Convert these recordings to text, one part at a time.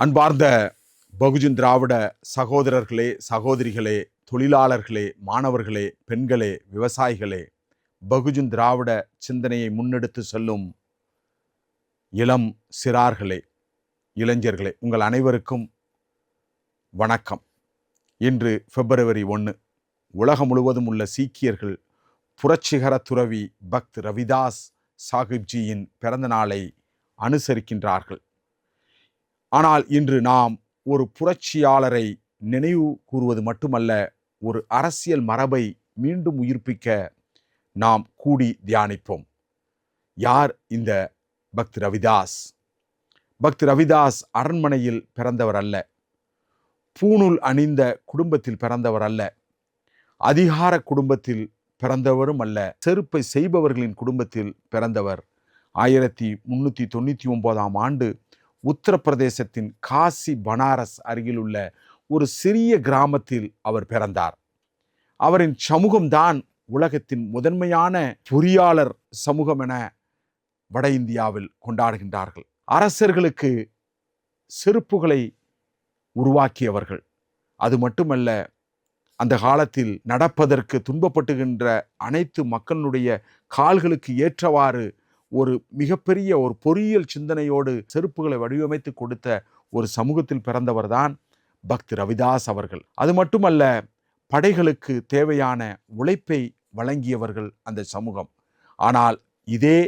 அன்பார்ந்த பகுஜன் திராவிட சகோதரர்களே சகோதரிகளே தொழிலாளர்களே மாணவர்களே பெண்களே விவசாயிகளே பகுஜன் திராவிட சிந்தனையை முன்னெடுத்து செல்லும் இளம் சிறார்களே இளைஞர்களே உங்கள் அனைவருக்கும் வணக்கம். இன்று பிப்ரவரி ஒன்று உலகம் முழுவதும் உள்ள சீக்கியர்கள் புரட்சிகர துறவி பக்த் ரவிதாஸ் சாஹிப்ஜியின் பிறந்த நாளை அனுசரிக்கின்றார்கள். ஆனால் இன்று நாம் ஒரு புரட்சியாளரை நினைவு கூறுவது மட்டுமல்ல ஒரு அரசியல் மரபை மீண்டும் உயிர்ப்பிக்க நாம் கூடி தியானிப்போம். யார் இந்த பக்த் ரவிதாஸ்? பக்த் ரவிதாஸ் அரண்மனையில் பிறந்தவர் அல்ல. பூணூல் அணிந்த குடும்பத்தில் பிறந்தவர் அல்ல. அதிகார குடும்பத்தில் பிறந்தவரும் அல்ல. செருப்பை செய்பவர்களின் குடும்பத்தில் பிறந்தவர். ஆயிரத்தி முன்னூற்றி தொண்ணூற்றி ஒன்பதாம் ஆண்டு உத்தரப்பிரதேசத்தின் காசி பனாரஸ் அருகிலுள்ள ஒரு சிறிய கிராமத்தில் அவர் பிறந்தார். அவரின் சமூகம்தான் உலகத்தின் முதன்மையான பொறியாளர் சமூகம் என வட இந்தியாவில் கொண்டாடுகின்றார்கள். அரசர்களுக்கு செருப்புகளை உருவாக்கியவர்கள். அது மட்டுமல்ல அந்த காலத்தில் நடப்பதற்கு துன்பப்பட்டுகின்ற அனைத்து மக்களுடைய கால்களுக்கு ஏற்றவாறு ஒரு மிகப்பெரிய ஒரு பொறியியல் சிந்தனையோடு செருப்புகளை வடிவமைத்து கொடுத்த ஒரு சமூகத்தில் பிறந்தவர்தான் பக்தி ரவிதாஸ் அவர்கள். அது மட்டுமல்ல படைகளுக்கு தேவையான உழைப்பை வழங்கியவர்கள் அந்த சமூகம். ஆனால் இதே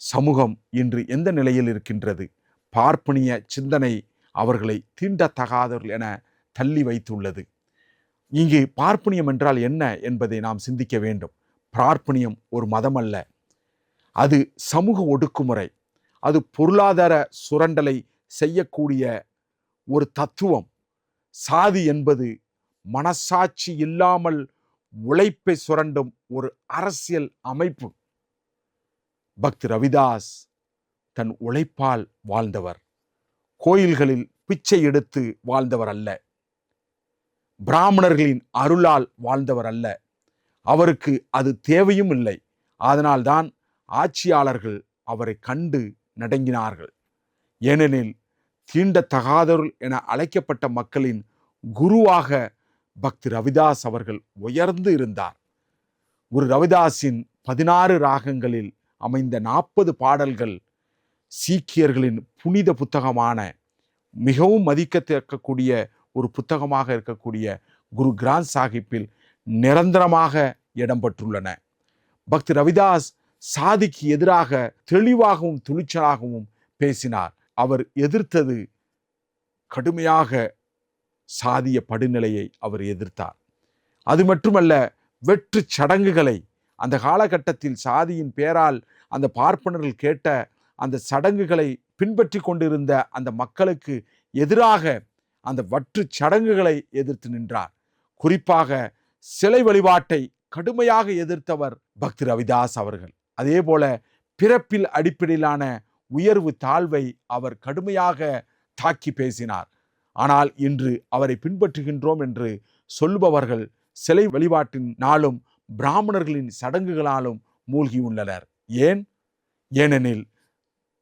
சமூகம் இன்று எந்த நிலையில் இருக்கின்றது? பார்ப்பனிய சிந்தனை அவர்களை தீண்டத்தகாதவர்கள் என தள்ளி வைத்துள்ளது. இங்கு பார்ப்பனியம் என்றால் என்ன என்பதை நாம் சிந்திக்க வேண்டும். பார்ப்பனியம் ஒரு மதம் அல்ல அது சமூக ஒடுக்குமுறை அது பொருளாதார சுரண்டலை செய்யக்கூடிய ஒரு தத்துவம். சாதி என்பது மனசாட்சி இல்லாமல் உழைப்பை சுரண்டும் ஒரு அரசியல் அமைப்பு. பக்தி ரவிதாஸ் தன் உழைப்பால் வாழ்ந்தவர். கோயில்களில் பிச்சை எடுத்து வாழ்ந்தவர் அல்ல. பிராமணர்களின் அருளால் வாழ்ந்தவர் அல்ல. அவருக்கு அது தேவையும் இல்லை. அதனால்தான் ஆட்சியாளர்கள் அவரை கண்டு நடங்கினார்கள். ஏனெனில் தீண்டத்தகாதவர்கள் என அழைக்கப்பட்ட மக்களின் குருவாக பக்தி ரவிதாஸ் அவர்கள் உயர்ந்து இருந்தார். குரு ரவிதாஸின் பதினாறு ராகங்களில் அமைந்த நாற்பது பாடல்கள் சீக்கியர்களின் புனித புத்தகமான மிகவும் மதிக்கத்தக்கக்கூடிய ஒரு புத்தகமாக இருக்கக்கூடிய குரு கிராந்த் சாஹிப்பில் நிரந்தரமாக இடம்பெற்றுள்ளன. பக்தி ரவிதாஸ் சாதிக்கு எதிராக தெளிவாகவும் துணிச்சலாகவும் பேசினார். அவர் எதிர்த்தது கடுமையாக சாதிய படுநிலையை அவர் எதிர்த்தார். அது மட்டுமல்ல வெற்று சடங்குகளை அந்த காலகட்டத்தில் சாதியின் பேரால் அந்த பார்ப்பனர்கள் கேட்ட அந்த சடங்குகளை பின்பற்றி கொண்டிருந்த அந்த மக்களுக்கு எதிராக அந்த வற்று சடங்குகளை எதிர்த்து நின்றார். குறிப்பாக சிலை வழிபாட்டை கடுமையாக எதிர்த்தவர் பக்தி ரவிதாஸ் அவர்கள். அதே போல பிறப்பில் அடிப்படையிலான உயர்வு தாழ்வை அவர் கடுமையாக தாக்கி பேசினார். ஆனால் இன்று அவரை பின்பற்றுகின்றோம் என்று சொல்பவர்கள் சிலை வழிபாட்டின் நாளும் பிராமணர்களின் சடங்குகளாலும் மூழ்கியுள்ளனர் ஏன்? ஏனெனில்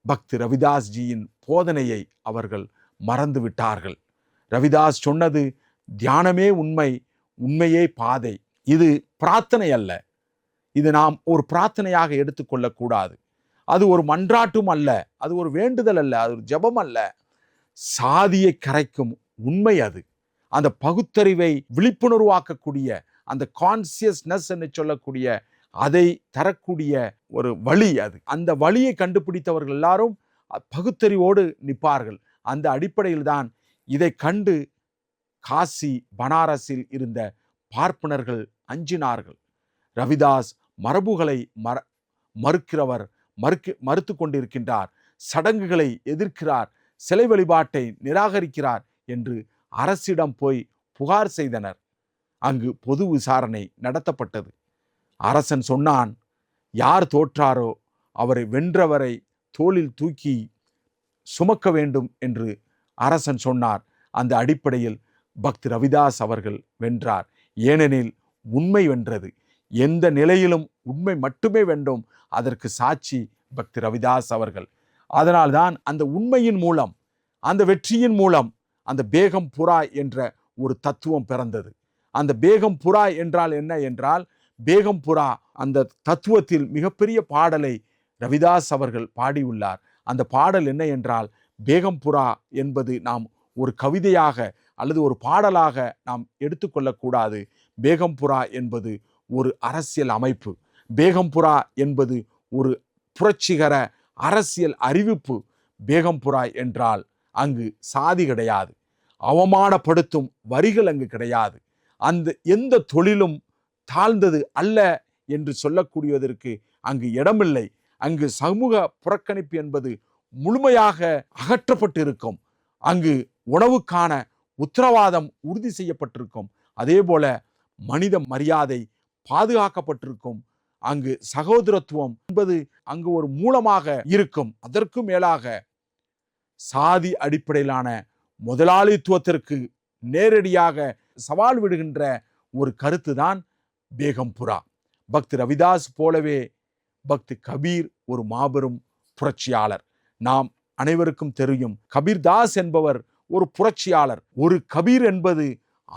பக்தி ரவிதாஸ்ஜியின் போதனையை அவர்கள் மறந்து விட்டார்கள். ரவிதாஸ் சொன்னது தியானமே உண்மை உண்மையே பாதை. இது பிரார்த்தனை அல்ல. இது நாம் ஒரு பிரார்த்தனையாக எடுத்துக்கொள்ளக்கூடாது அது ஒரு மன்றாட்டும் அல்ல அது ஒரு வேண்டுதல் அல்ல அது ஒரு ஜபம் அல்ல. சாதியை கரைக்கும் உண்மை அது. அந்த பகுத்தறிவை விழிப்புணர்வாக்கக்கூடிய அந்த கான்சியஸ்னஸ் என்று சொல்லக்கூடிய அதை தரக்கூடிய ஒரு வழி அது. அந்த வழியை கண்டுபிடித்தவர்கள் எல்லாரும் பகுத்தறிவோடு நிற்பார்கள். அந்த அடிப்படையில் தான் இதை கண்டு காசி பனாரஸில் இருந்த பார்ப்பனர்கள் அஞ்சினார்கள். ரவிதாஸ் மரபுகளை மற மறுக்கிறவர் மறுக்கு மறுத்து கொண்டிருக்கின்றார். சடங்குகளை எதிர்க்கிறார். சிலை வழிபாட்டை நிராகரிக்கிறார் என்று அரசிடம் போய் புகார் செய்தனர். அங்கு பொது விசாரணை நடத்தப்பட்டது. அரசன் சொன்னான் யார் தோற்றாரோ அவரை வென்றவரை தோளில் தூக்கி சுமக்க வேண்டும் என்று அரசன் சொன்னார். அந்த அடிப்படையில் பக்தி ரவிதாஸ் அவர்கள் வென்றார். ஏனெனில் உண்மை வென்றது. எந்த நிலையிலும் உண்மை மட்டுமே வேண்டும். அதற்கு சாட்சி பக்தி ரவிதாஸ் அவர்கள். அதனால்தான் அந்த உண்மையின் மூலம் அந்த வெற்றியின் மூலம் அந்த பேகம் புறா என்ற ஒரு தத்துவம் பிறந்தது. அந்த பேகம் புறா என்றால் என்ன என்றால் பேகம் புறா அந்த தத்துவத்தில் மிகப்பெரிய பாடலை ரவிதாஸ் அவர்கள் பாடியுள்ளார். அந்த பாடல் என்ன என்றால் பேகம் புறா என்பது நாம் ஒரு கவிதையாக அல்லது ஒரு பாடலாக நாம் எடுத்துக்கொள்ளக்கூடாது. பேகம் புறா என்பது ஒரு அரசியல் அமைப்பு. பேகம்புரா என்பது ஒரு புரட்சிகர அரசியல் அறிவிப்பு. பேகம்புரா என்றால் அங்கு சாதி கிடையாது. அவமானப்படுத்தும் வரிகள் அங்கு கிடையாது. அந்த எந்த தொழிலும் தாழ்ந்தது அல்ல என்று சொல்லக்கூடியதற்கு அங்கு இடமில்லை. அங்கு சமூக புறக்கணிப்பு என்பது முழுமையாக அகற்றப்பட்டு இருக்கும் அங்கு உணவுக்கான உத்தரவாதம் உறுதி செய்யப்பட்டிருக்கும். அதே போல மனித மரியாதை பாதுகாக்கப்பட்டிருக்கும். அங்கு சகோதரத்துவம் என்பது அங்கு ஒரு மூலமாக இருக்கும். அதற்கு மேலாக சாதி அடிப்படையிலான முதலாளித்துவத்திற்கு நேரடியாக சவால் விடுகின்ற ஒரு கருத்து தான் பேகம்புரா. பக்தி ரவிதாஸ் போலவே பக்தி கபீர் ஒரு மாபெரும் புரட்சியாளர். நாம் அனைவருக்கும் தெரியும் கபீர் தாஸ் என்பவர் ஒரு புரட்சியாளர். ஒரு கபீர் என்பது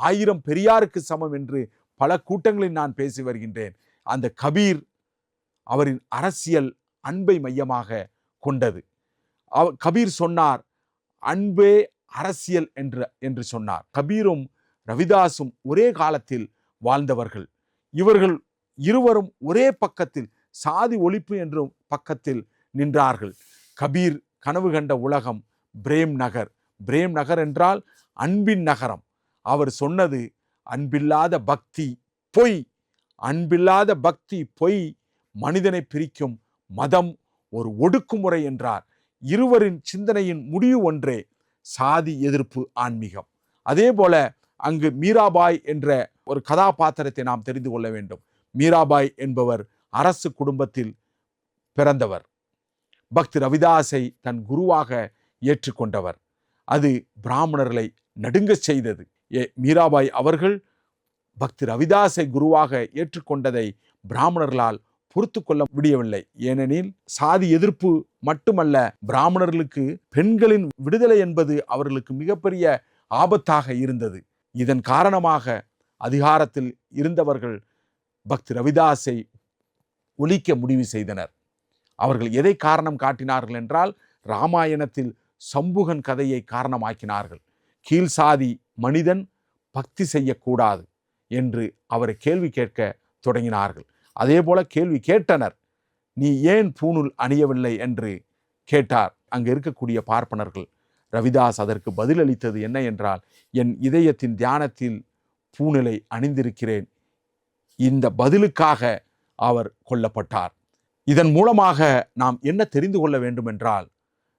ஆயிரம் பெரியாருக்கு சமம் என்று பல கூட்டங்களில் நான் பேசி வருகின்றேன். அந்த கபீர் அவரின் அரசியல் அன்பை மையமாக கொண்டது. அவ கபீர் சொன்னார் அன்பே அரசியல் என்று என்று சொன்னார். கபீரும் ரவிதாசும் ஒரே காலத்தில் வாழ்ந்தவர்கள். இவர்கள் இருவரும் ஒரே பக்கத்தில் சாதி ஒழிப்பு என்றும் பக்கத்தில் நின்றார்கள். கபீர் கனவு கண்ட உலகம் பிரேம் நகர். பிரேம் நகர் என்றால் அன்பின் நகரம். அவர் சொன்னது அன்பில்லாத பக்தி பொய். அன்பில்லாத பக்தி பொய் மனிதனை பிரிக்கும் மதம் ஒரு ஒடுக்குமுறை என்றார். இருவரின் சிந்தனையின் முடிவு ஒன்றே சாதி எதிர்ப்பு ஆன்மீகம். அதே போல அங்கு மீராபாய் என்ற ஒரு கதாபாத்திரத்தை நாம் தெரிந்து கொள்ள வேண்டும். மீராபாய் என்பவர் அரசு குடும்பத்தில் பிறந்தவர். பக்தி ரவிதாஸை தன் குருவாக ஏற்றுக்கொண்டவர். அது பிராமணர்களை நடுங்கச் செய்தது. ஏ மீராபாய் அவர்கள் பக்தி ரவிதாசை குருவாக ஏற்றுக்கொண்டதை பிராமணர்களால் பொறுத்து கொள்ள முடியவில்லை. ஏனெனில் சாதி எதிர்ப்பு மட்டுமல்ல பிராமணர்களுக்கு பெண்களின் விடுதலை என்பது அவர்களுக்கு மிகப்பெரிய ஆபத்தாக இருந்தது. இதன் காரணமாக அதிகாரத்தில் இருந்தவர்கள் பக்தி ரவிதாஸை ஒழிக்க முடிவு செய்தனர். அவர்கள் எதை காரணம் காட்டினார்கள் என்றால் ராமாயணத்தில் சம்புகன் கதையை காரணமாக்கினார்கள். கீழ் சாதி மனிதன் பக்தி செய்யக்கூடாது என்று அவரை கேள்வி கேட்க தொடங்கினார்கள். அதே போல கேள்வி கேட்டனர் நீ ஏன் பூணூல் அணியவில்லை? என்று கேட்டார். அங்கு இருக்கக்கூடிய பார்ப்பனர்கள் ரவிதாஸ் அதற்கு பதிலளித்தது என்ன என்றால் என் இதயத்தின் தியானத்தில் பூநிலை அணிந்திருக்கிறேன். இந்த பதிலுக்காக அவர் கொல்லப்பட்டார். இதன் மூலமாக நாம் என்ன தெரிந்து கொள்ள வேண்டுமென்றால்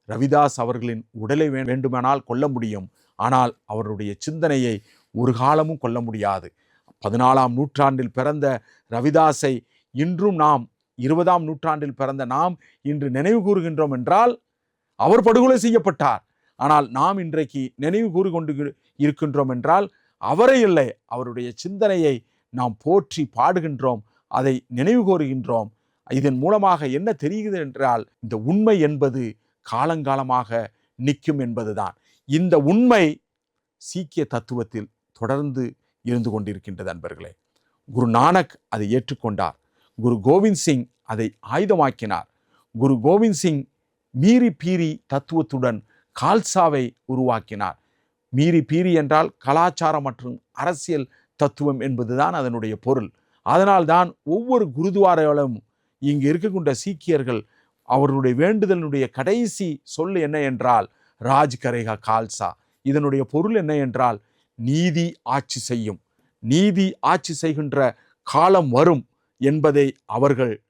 ரவிதாஸ் அவர்களின் உடலை வேண்டுமானால் கொல்ல முடியும். ஆனால் அவருடைய சிந்தனையை ஒரு காலமும் கொல்ல முடியாது. பதினாலாம் நூற்றாண்டில் பிறந்த ரவிதாஸை இன்றும் நாம் இருபதாம் நூற்றாண்டில் பிறந்த நாம் இன்று நினைவு கூறுகின்றோம் என்றால் அவர் படுகொலை செய்யப்பட்டார். ஆனால் நாம் இன்றைக்கு நினைவு கூறு கொண்டு இருக்கின்றோம் என்றால் அவரை இல்லை. அவருடைய சிந்தனையை நாம் போற்றி பாடுகின்றோம். அதை நினைவு கூறுகின்றோம். இதன் மூலமாக என்ன தெரிகிறது என்றால் இந்த உண்மை என்பது காலங்காலமாக நிற்கும் என்பதுதான். இந்த உண்மை சீக்கிய தத்துவத்தில் தொடர்ந்து இருந்து கொண்டிருக்கின்றது அன்பர்களே. குரு நானக் அதை ஏற்றுக்கொண்டார். குரு கோவிந்த் சிங் அதை ஆயுதமாக்கினார். குரு கோவிந்த் சிங் மீறி பீரி தத்துவத்துடன் கால்சாவை உருவாக்கினார். மீறி பீரி என்றால் கலாச்சாரம் மற்றும் அரசியல் தத்துவம் என்பதுதான் அதனுடைய பொருள். அதனால்தான் ஒவ்வொரு குருதுவாரையாலும் இங்கு இருக்கக்கூடிய சீக்கியர்கள் அவர்களுடைய வேண்டுதலினுடைய கடைசி சொல் என்ன என்றால் ராஜ் கரேகா கால்சா. இதனுடைய பொருள் என்ன என்றால் நீதி ஆட்சி செய்யும். நீதி ஆட்சி செய்கின்ற காலம் வரும் என்பதை அவர்கள்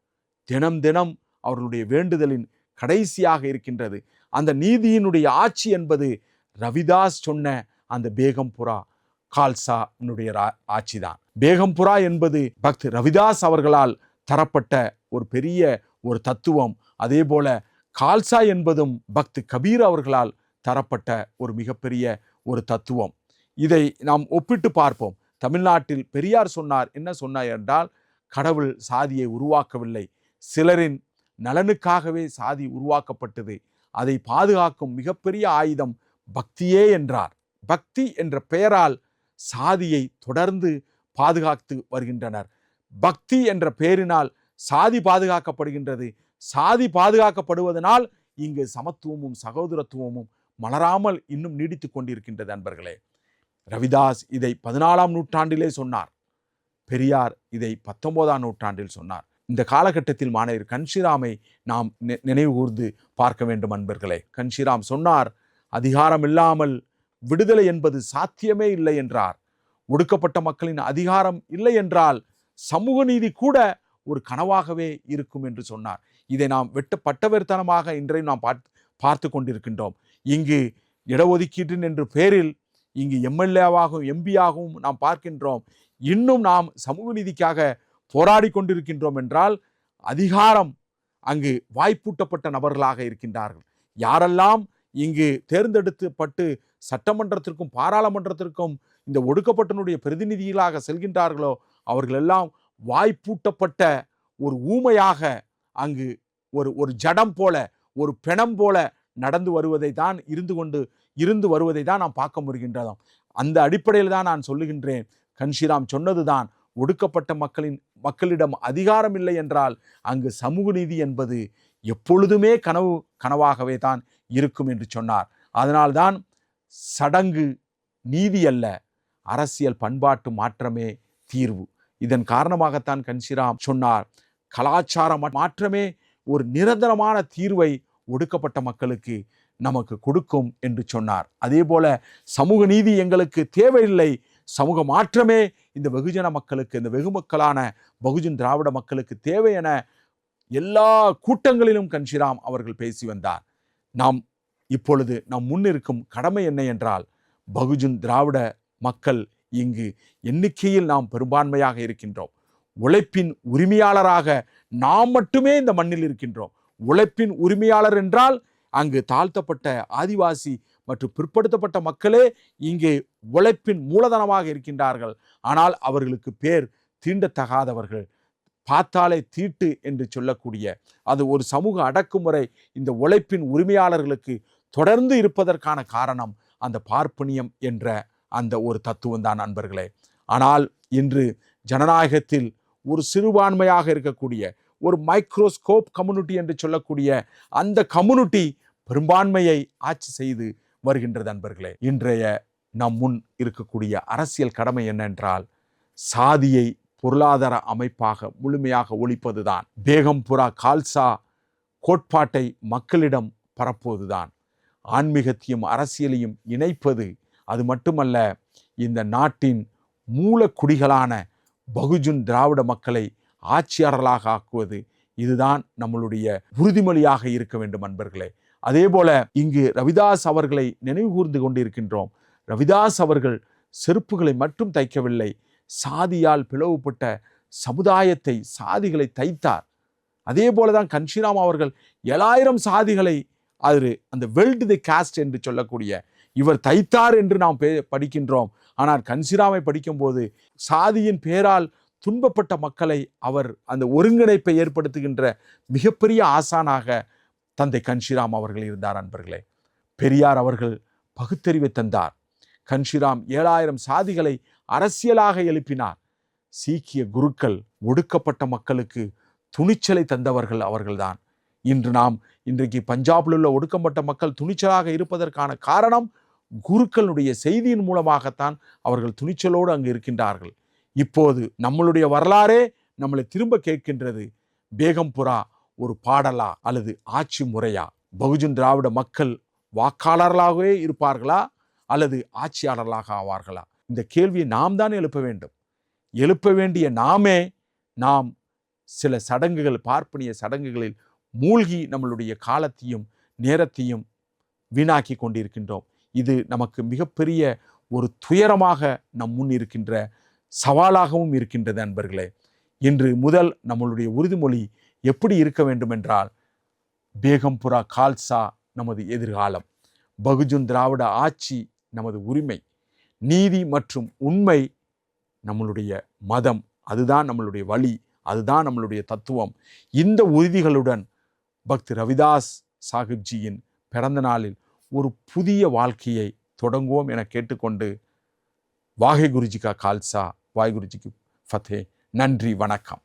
தினம் தினம் அவர்களுடைய வேண்டுதலின் கடைசியாக இருக்கின்றது. அந்த நீதியினுடைய ஆட்சி என்பது ரவிதாஸ் சொன்ன அந்த பேகம்புரா கால்சானுடைய ஆட்சிதான். பேகம்புரா என்பது பக்த் ரவிதாஸ் அவர்களால் தரப்பட்ட ஒரு பெரிய ஒரு தத்துவம். அதே போல கால்சா என்பதும் பக்த் கபீர் அவர்களால் தரப்பட்ட ஒரு மிகப்பெரிய ஒரு தத்துவம். இதை நாம் ஒப்பிட்டு பார்ப்போம். தமிழ்நாட்டில் பெரியார் சொன்னார் என்ன சொன்னார் என்றால் கடவுள் சாதியை உருவாக்கவில்லை. சிலரின் நலனுக்காகவே சாதி உருவாக்கப்பட்டது. அதை பாதுகாக்கும் மிகப்பெரிய ஆயுதம் பக்தியே என்றார். பக்தி என்ற பெயரால் சாதியை தொடர்ந்து பாதுகாத்து வருகின்றனர். பக்தி என்ற பெயரினால் சாதி பாதுகாக்கப்படுகின்றது. சாதி பாதுகாக்கப்படுவதனால் இங்கு சமத்துவமும் சகோதரத்துவமும் மலராமல் இன்னும் நீடித்து கொண்டிருக்கின்றது அன்பர்களே. ரவிதாஸ் இதை பதினாலாம் நூற்றாண்டிலே சொன்னார். பெரியார் இதை பத்தொன்பதாம் நூற்றாண்டில் சொன்னார். இந்த காலகட்டத்தில் மாணவர் கன்ஷிராமை நாம் நி- நினைவு கூர்ந்து பார்க்க வேண்டும் அன்பர்களே. கன்ஷிராம் சொன்னார் அதிகாரம் இல்லாமல் விடுதலை என்பது சாத்தியமே இல்லை என்றார். ஒடுக்கப்பட்ட மக்களின் அதிகாரம் இல்லை என்றால் சமூக நீதி கூட ஒரு கனவாகவே இருக்கும் என்று சொன்னார். இதை நாம் வெட்ட பட்டவர்த்தனமாக இன்றையும் நாம் பார்த்து பார்த்து கொண்டிருக்கின்றோம். இங்கு இடஒதுக்கீட்டின் என்ற பேரில் இங்கு எம்எல்ஏவாகவும் எம்பியாகவும் நாம் பார்க்கின்றோம். இன்னும் நாம் சமூக நீதிக்காக போராடி கொண்டிருக்கின்றோம் என்றால் அதிகாரம் அங்கு வாய்ப்பூட்டப்பட்ட நபர்களாக இருக்கின்றார்கள். யாரெல்லாம் இங்கு தேர்ந்தெடுக்கப்பட்டு சட்டமன்றத்திற்கும் பாராளுமன்றத்திற்கும் இந்த ஒடுக்கப்பட்டனுடைய பிரதிநிதிகளாக செல்கின்றார்களோ அவர்களெல்லாம் வாய்ப்பூட்டப்பட்ட ஒரு ஊமையாக அங்கு ஒரு ஒரு ஜடம் போல ஒரு பிணம் போல நடந்து வருவதை தான் இருந்து கொண்டு இருந்து வருவதை தான் நாம் பார்க்க முடிகின்றதாம். அந்த அடிப்படையில் தான் நான் சொல்லுகின்றேன். கன்ஷிராம் சொன்னதுதான் ஒடுக்கப்பட்ட மக்களின் மக்களிடம் அதிகாரம் இல்லை என்றால் அங்கு சமூக நீதி என்பது எப்பொழுதுமே கனவு கனவாகவே தான் இருக்கும் என்று சொன்னார். அதனால்தான் சடங்கு நீதி அல்ல அரசியல் பண்பாட்டு மாற்றமே தீர்வு. இதன் காரணமாகத்தான் கன்ஷிராம் சொன்னார் கலாச்சார மாற்றமே ஒரு நிரந்தரமான தீர்வை ஒடுக்கப்பட்ட மக்களுக்கு நமக்கு கொடுக்கும் என்று சொன்னார். அதே போல சமூக நீதி எங்களுக்கு தேவையில்லை. சமூக மாற்றமே இந்த வெகுஜன மக்களுக்கு இந்த வெகு மக்களான பகுஜன் திராவிட மக்களுக்கு தேவை என எல்லா கூட்டங்களிலும் கன்ஷிராம் அவர்கள் பேசி வந்தார். நாம் இப்பொழுது நம் முன்னிருக்கும் கடமை என்ன என்றால் பகுஜன் திராவிட மக்கள் இங்கு எண்ணிக்கையில் நாம் பெரும்பான்மையாக இருக்கின்றோம். உழைப்பின் உரிமையாளராக நாம் மட்டுமே இந்த மண்ணில் இருக்கின்றோம். உழைப்பின் உரிமையாளர் என்றால் அங்கு தாழ்த்தப்பட்ட ஆதிவாசி மற்றும் பிற்படுத்தப்பட்ட மக்களே இங்கே உழைப்பின் மூலதனமாக இருக்கின்றார்கள். ஆனால் அவர்களுக்கு பேர் தீண்டத்தகாதவர்கள். பார்த்தாலே தீட்டு என்று சொல்லக்கூடிய அது ஒரு சமூக அடக்குமுறை. இந்த உழைப்பின் உரிமையாளர்களுக்கு தொடர்ந்து இருப்பதற்கான காரணம் அந்த பார்ப்பனியம் என்ற அந்த ஒரு தத்துவம் தான் நண்பர்களே. ஆனால் இன்று ஜனநாயகத்தில் ஒரு சிறுபான்மையாக இருக்கக்கூடிய ஒரு மைக்ரோஸ்கோப் கம்யூனிட்டி என்று சொல்லக்கூடிய அந்த கம்யூனிட்டி பெரும்பான்மையை ஆட்சி செய்து வருகின்றது நண்பர்களே இன்றைய நம் முன் இருக்கக்கூடிய அரசியல் கடமை என்னென்றால் சாதியை பொருளாதார அமைப்பாக முழுமையாக ஒழிப்பதுதான். பேகம்புரா கால்சா கோட்பாட்டை மக்களிடம் பரப்புவதுதான். ஆன்மீகத்தையும் அரசியலையும் இணைப்பது அது மட்டுமல்ல இந்த நாட்டின் மூலக்குடிகளான பகுஜன் திராவிட மக்களை ஆட்சியாளர்களாக ஆக்குவது இதுதான் நம்மளுடைய உறுதிமொழியாக இருக்க வேண்டும் அன்பர்களே. அதே போல இங்கு ரவிதாஸ் அவர்களை நினைவு கூர்ந்து கொண்டிருக்கின்றோம். ரவிதாஸ் அவர்கள் செருப்புகளை மட்டும் தைக்கவில்லை சாதியால் பிளவுபட்ட சமுதாயத்தை சாதிகளை தைத்தார். அதே போலதான் கன்ஷிராம் அவர்கள் ஏழாயிரம் சாதிகளை அது அந்த வெல்ட் தி காஸ்ட் என்று சொல்லக்கூடிய இவர் தைத்தார் என்று நாம் பே- படிக்கின்றோம். ஆனால் கன்சிராமை படிக்கும்போது சாதியின் பேரால் துன்பப்பட்ட மக்களை அவர் அந்த ஒருங்கிணைப்பை ஏற்படுத்துகின்ற மிகப்பெரிய ஆசானாக தந்தை கன்ஷிராம் அவர்கள் இருந்தார் அன்பர்களே. பெரியார் அவர்கள் பகுத்தறிவை தந்தார். கன்ஷிராம் ஏழாயிரம் சாதிகளை அரசியலாக எழுப்பினார். சீக்கிய குருக்கள் ஒடுக்கப்பட்ட மக்களுக்கு துணிச்சலை தந்தவர்கள் அவர்கள்தான். இன்று நாம் இன்றைக்கு பஞ்சாபில் உள்ள ஒடுக்கப்பட்ட மக்கள் துணிச்சலாக இருப்பதற்கான காரணம் குருக்களுடைய செய்தியின் மூலமாகத்தான் அவர்கள் துணிச்சலோடு அங்கு இருக்கின்றார்கள். இப்போது நம்மளுடைய வரலாறே நம்மளை திரும்ப கேட்கின்றது. பேகம்புரா ஒரு பாடலா அல்லது ஆட்சி முறையா? பகுஜன் திராவிட மக்கள் வாக்காளர்களாகவே இருப்பார்களா? அல்லது ஆட்சியாளர்களாக ஆவார்களா? இந்த கேள்வியை நாம் தான் எழுப்ப வேண்டும். எழுப்ப வேண்டிய நாமே நாம் சில சடங்குகள் பார்ப்பனிய சடங்குகளில் மூழ்கி நம்மளுடைய காலத்தையும் நேரத்தையும் வீணாக்கி கொண்டிருக்கின்றோம். இது நமக்கு மிகப்பெரிய ஒரு துயரமாக நம் முன் இருக்கின்ற சவாலாகவும் இருக்கின்றது அன்பர்களே. இன்று முதல் நம்மளுடைய உறுதிமொழி எப்படி இருக்க வேண்டும் என்றால் பேகம்புரா கால்சா நமது எதிர்காலம். பகுஜன் திராவிட ஆட்சி நமது உரிமை. நீதி மற்றும் உண்மை நம்மளுடைய மதம். அதுதான் நம்மளுடைய வழி. அதுதான் நம்மளுடைய தத்துவம். இந்த உறுதிகளுடன் பக்தி ரவிதாஸ் சாஹிப்ஜியின் பிறந்த நாளில் ஒரு புதிய வாழ்க்கையை தொடங்குவோம் என கேட்டுக்கொண்டு வாகை குருஜிகா கால்சா வாய்குருஜிக்கு ஃபத்தே. நன்றி வணக்கம்.